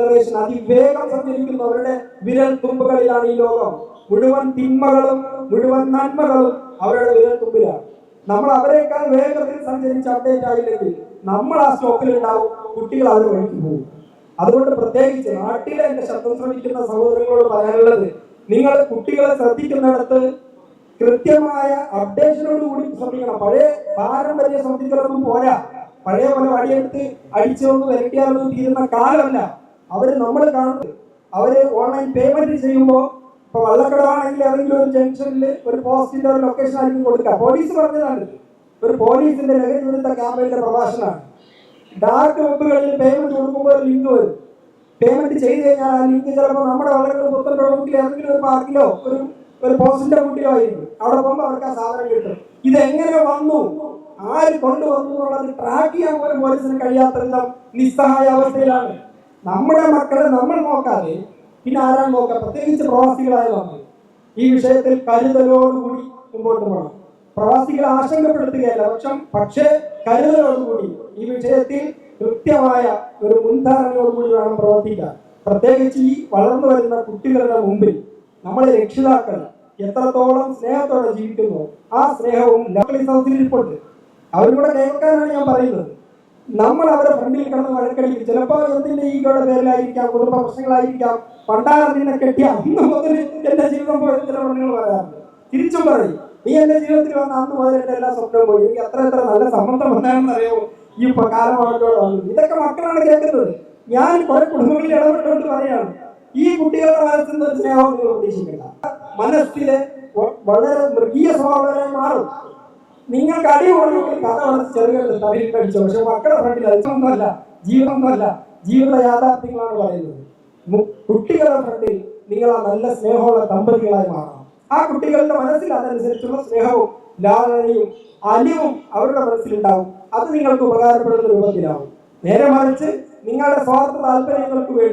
Generation അതിവേഗം സഞ്ചരിക്കുന്നവരുടെ വിരൽ തുമ്പുകളിലാണ് ഈ ലോകം. മുഴുവൻ തിന്മകളും മുഴുവൻ നന്മകളും അവരുടെ വിരൽ തുമ്പിലാണ്. നമ്മൾ അവരെക്കാൾ വേഗത്തിൽ സഞ്ചരിച്ച് അപ്ഡേറ്റ് ആയില്ലെങ്കിൽ നമ്മൾ ആ സ്റ്റോക്കിൽ ഉണ്ടാവും കുട്ടികൾ അവർ വഴിക്ക് പോകും. അതുകൊണ്ട് പ്രത്യേകിച്ച് നാട്ടിലെ എന്റെ ശബ്ദം ശ്രമിക്കുന്ന സഹോദരങ്ങളോട് പറയാനുള്ളത് നിങ്ങൾ കുട്ടികളെ ശ്രദ്ധിക്കുന്നിടത്ത് കൃത്യമായ അപ്ഡേഷനോട് കൂടി ശ്രമിക്കണം. പഴയ പാരമ്പര്യ ശ്രദ്ധിക്കലൊന്നും പോരാ. പഴയ പോലെ വടിയെടുത്ത് അടിച്ചൊന്ന് വരട്ടിയാലൊന്നും തീരുന്ന കാലമല്ല. അവർ നമ്മൾ കാണുന്നത് അവർ ഓൺലൈൻ പേയ്മെന്റ് ചെയ്യുമ്പോൾ ഇപ്പൊ വള്ളക്കടവാണെങ്കിൽ ഏതെങ്കിലും ഒരു ജംഗ്ഷനിൽ ഒരു പോസ്റ്റിന്റെ ഒരു ലൊക്കേഷൻ ആയിരിക്കും കൊടുക്കുക. പോലീസ് പറഞ്ഞതാണ്. ഒരു പോലീസിന്റെ ലഹരി വിരുദ്ധ ക്യാമ്പയിന്റെ പ്രഭാഷണമാണ്. ഡാർക്ക് വെബുകളിൽ പേയ്മെന്റ് കൊടുക്കുമ്പോൾ ഒരു ലിങ്ക് വരും. പേയ്മെന്റ് ചെയ്ത് കഴിഞ്ഞാൽ ആ ലിങ്ക് ചിലപ്പോൾ നമ്മുടെ വള്ളക്കട പുത്തൻ പ്രമുഖിൽ ഏതെങ്കിലും ഒരു പാർക്കിലോ ഒരു ഒരു പോസ്റ്റിന്റെ കുട്ടിയോ ആയിരുന്നു അവിടെ പോകുമ്പോൾ അവർക്ക് ആ സാധനം കിട്ടും. ഇത് എങ്ങനെ വന്നു? ആര് കൊണ്ടുവന്നു എന്നുള്ളത് ട്രാക്ക് ചെയ്യാൻ പോലും പോലീസിന് കഴിയാത്ത നിസ്സഹായ അവസ്ഥയിലാണ് നമ്മുടെ മക്കളെ നമ്മൾ നോക്കാതെ പിന്നെ ആരാണ് നോക്കുക പ്രത്യേകിച്ച് പ്രവാസികളായ നമ്മൾ. ഈ വിഷയത്തിൽ കരുതലോടുകൂടി മുമ്പോട്ട് പോകണം. പ്രവാസികളെ ആശങ്കപ്പെടുത്തുകയല്ല പക്ഷം പക്ഷേ കരുതലോടുകൂടി ഈ വിഷയത്തിൽ കൃത്യമായ ഒരു മുൻധാരണയോടുകൂടി വേണം പ്രവർത്തിക്കാൻ. പ്രത്യേകിച്ച് ഈ വളർന്നു വരുന്ന കുട്ടികളുടെ മുമ്പിൽ നമ്മളെ രക്ഷിതാക്കൾ എത്രത്തോളം സ്നേഹത്തോടെ ജീവിക്കുന്നു ആ സ്നേഹവും അവരിവിടെ കേൾക്കാനാണ് ഞാൻ പറയുന്നത്. നമ്മൾ അവരെ ഫ്രണ്ടിൽ കിടന്ന് വഴക്കടിക്കും. ചിലപ്പോൾ എന്തിന്റെ ഈഗോയുടെ പേരിലായിരിക്കാം കുടുംബ പ്രശ്നങ്ങളായിരിക്കാം. പണ്ടാരം കെട്ടിയ അന്ന് മുതൽ എന്റെ ജീവിതം പോയത് ചില പെണ്ണുങ്ങൾ പറയാറുണ്ട് തിരിച്ചും പറയും നീ എന്റെ ജീവിതത്തിൽ വന്ന അന്ന് മുതൽ എന്റെ എല്ലാ സ്വപ്നവും പോയി. എനിക്ക് അത്ര എത്ര നല്ല സമ്മർദ്ദം വന്നാണെന്ന് അറിയാമോ ഈ കാലമാണല്ലോ ഇതൊക്കെ മക്കളാണ് കേൾക്കുന്നത്. ഞാൻ കുറെ കുടുംബങ്ങളിൽ ഇടപെട്ടുകൊണ്ട് പറയാണ് ഈ കുട്ടികളുടെ മനസ്സിൽ നിന്ന് സ്നേഹം പ്രതീക്ഷിക്കണ്ട മനസ്സിലെ വളരെ മൃഗീയ സ്വഭാവം മാറും. നിങ്ങൾക്ക് അടി കൊടുക്കണമെങ്കിൽ കഥ വളർത്തി ചെറിയ തലയിൽ കഴിച്ചു പക്ഷെ മക്കളുടെ ഫ്രണ്ടിൽ അതൊന്നുമല്ല ജീവിതമൊന്നുമല്ല ജീവിത യാഥാർത്ഥ്യങ്ങളാണ് പറയുന്നത്. കുട്ടികളുടെ ഫ്രണ്ടിൽ നിങ്ങൾ ആ നല്ല സ്നേഹമുള്ള ദമ്പതികളായി മാറണം. ആ കുട്ടികളുടെ മനസ്സിൽ അതനുസരിച്ചുള്ള സ്നേഹവും ലാളനയും അലിവും അവരുടെ മനസ്സിലുണ്ടാവും. അത് നിങ്ങൾക്ക് ഉപകാരപ്പെടുന്ന രൂപത്തിലാവും. നേരെ മറിച്ച് നിങ്ങളുടെ സ്വാർത്ഥ താല്പര്യങ്ങൾക്ക് വേണ്ടി